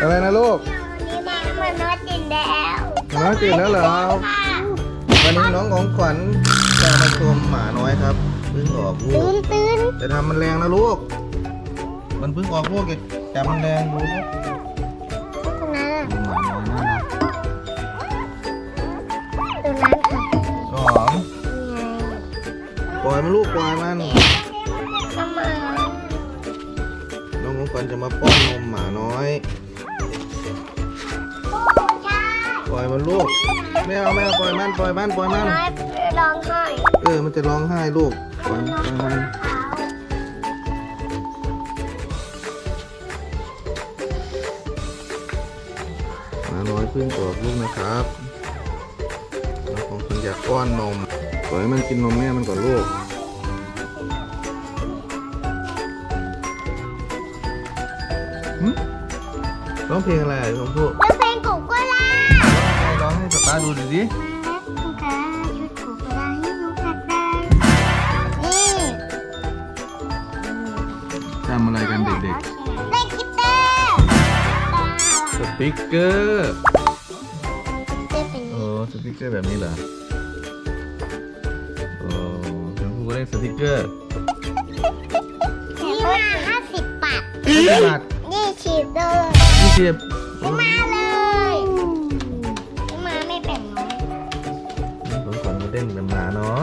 อะไรนะลูกนี่แม่มันนวดจินแล้วน้อยตื่นแล้วเหรอค่ะวันนี้น้องของขวัญจะมาชมหมาน้อยครับเพิ่งออกลูตื่กนตื่นจะทำมันแรงนะลูก มันเพิ่งออกลูกอย่าจับมันแรงดูลูกตัวนั้นอะดูหมาน้อยน่ารักตัวนั้นค่ะสองปล่อยมันลูกปล่อยมันทำไมน้องของขวัญจะมาป้อนนมหมาน้อย ล่อยมันลูกไม่เอาไม่เอาปล่อยมันปล่อยมันปล่อยมันน้อยร้องไห้เออมันจะร้องไห้ลูกปล่อยปล่อยมันหมาน้อยเพิ่งออกลูกนะครับน้องของขวัญอยากป้อนนมปล่อยให้มันกินนมแม่มันก่อนลูกหึร้องเพลงอะไรอะชมพู่แร้องให้ป๊าป๊าดูหน่อยดิคุณคะชุดกุ๊กกุลาให้หนูขัดได้นี่ทำอะไรกันเด็กเล่นกีตาร์ๆ สติกเกอร์เต้นเป็นโอ้สติกเกอร์แบบนี้เหรอโอ้ชมพู่ก็เล่นสติกเกอร์นี่มาห้าสิบบาทยี่สิบบาทยี่สิบเลยยี่สิบซื้อมาเล เต้นแบบหมาเนาะ